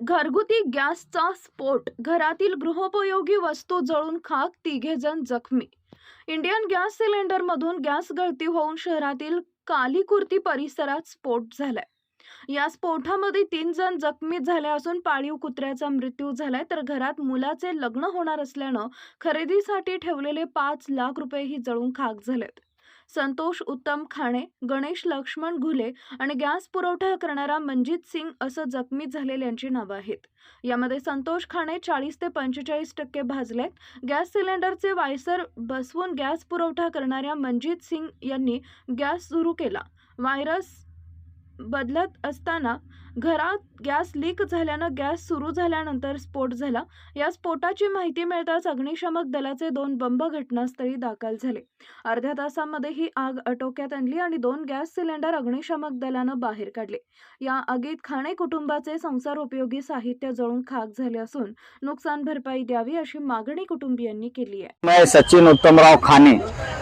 घरगुती गॅसचा स्फोट घरातील गृहोपयोगी वस्तू जळून खाक तिघेजण जखमी. इंडियन गॅस सिलेंडरमधून गॅस गळती होऊन शहरातील कालीकुर्ती परिसरात स्फोट झालाय. या स्फोटामध्ये तीन जण जखमी झाले असून पाळीव कुत्र्याचा मृत्यू झालाय. तर घरात मुलाचे लग्न होणार असल्यानं खरेदीसाठी ठेवलेले पाच लाख रुपयेही जळून खाक झालेत. संतोष उत्तम खाणे गणेश लक्ष्मण घुले आणि गॅस पुरवठा करणारा मनजित सिंग असं जखमी झालेल्यांची नावं आहेत. यामध्ये संतोष खाणे चाळीस ते पंचेचाळीस टक्के भाजलेत. गॅस सिलेंडरचे वायसर बसवून गॅस पुरवठा करणाऱ्या मनजित सिंग यांनी गॅस सुरू केला. व्हायरस बदलत असताना घरात गॅस लीक झाल्यानं गॅस सुरू झाल्यानंतर स्फोट झाला. या स्फोटाची माहिती मिळताच अग्निशमक दलाचे दोन बंब घटनास्थळी दाखल झाले. अर्ध्या तासामध्ये ही आग आटोक्यात आणली आणि दोन गॅस सिलेंडर अग्निशमक दलानं बाहेर काढले. या आगीत खाणे कुटुंबाचे संसार उपयोगी साहित्य जळून खाक झाले असून नुकसान भरपाई द्यावी अशी मागणी कुटुंबियांनी केली आहे. सचिन उत्तमराव खाने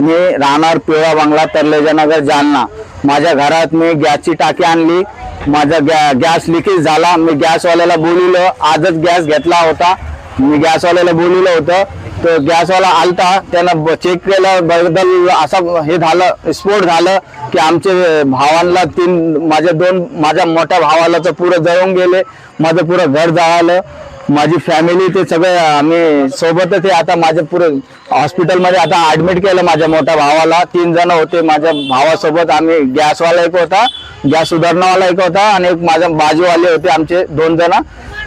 मी राहणार पिवळा बंगला तरलेजनगर जालना. माझ्या घरात मी गॅसची टाकी आणली. माझा गॅ गॅस लिकेज झाला. मी गॅसवाल्याला बोलिलं आजच गॅस घेतला होता. मी गॅसवाल्याला बोलिलं होतं. तो गॅसवाला आलता. त्यानं चेक केलं. बदल असा हे झालं स्फोट झालं की आमचे भावांना तीन माझ्या दोन माझ्या मोठ्या भावाला तर पुरं जळून गेले. माझं पुरं घर जळालं. माझी फॅमिली ते सगळे आम्ही सोबतच आहे. आता माझ्या पुरे हॉस्पिटलमध्ये आता ऍडमिट केलं माझ्या मोठ्या भावाला. तीन जण होते माझ्या भावासोबत. आम्ही गॅसवाला एक होता गॅस सुधारणावाला एक होता आणि एक माझ्या बाजूवाले होते आमचे दोन जण.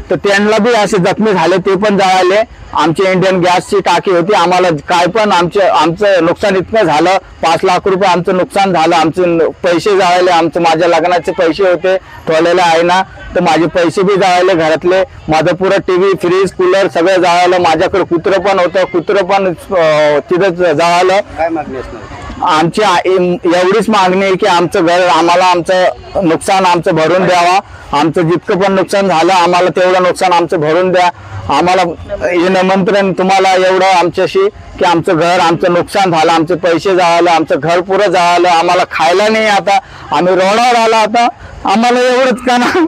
तर त्यांना बी असे जखमी झाले ते पण जळाले. आमची इंडियन गॅसची टाकी होती. आम्हाला काय पण आमचे आमचं नुकसान इतकं झालं. पाच लाख रुपये आमचं नुकसान झालं. आमचे पैसे जाळले. आमचं माझ्या लग्नाचे पैसे होते. ठेवलेले आहे ना. तर माझे पैसे बी जाळले घरातले. माझं पुरं टीव्ही फ्रीज कूलर सगळं जाळलं. माझ्याकडे कुत्रं पण होतं. कुत्रं पण तिथंच जळालं. काय मागणी असणार? आमची एवढीच मागणी आहे की आमचं घर आम्हाला आमचं नुकसान आमचं भरून द्यावा. आमचं जितकं पण नुकसान झालं आम्हाला तेवढं नुकसान आमचं भरून द्या. आम्हाला हे निमंत्रण तुम्हाला एवढं आमच्याशी की आमचं घर आमचं नुकसान झालं आमचे पैसे जळाले आमचं घर पुरं जळालं आम्हाला खायला नाही आता. आम्ही रोडावर आलो आता. आम्हाला एवढंच का ना?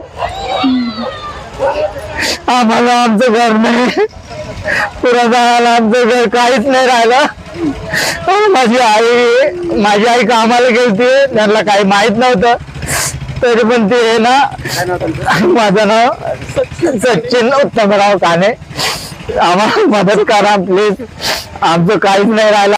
आम्हाला आमचं घर नाही. पुरं जळालं आमचं घर काहीच नाही राहिलं. हो, माझी आई माझी आई कामाला गेलती त्यांना काही माहीत नव्हतं. तरी पण ते हे ना माझं नाव सचिन उत्तमराव काने. आम्हाला मदत करा प्लीज आमचं काहीच नाही राहिलं.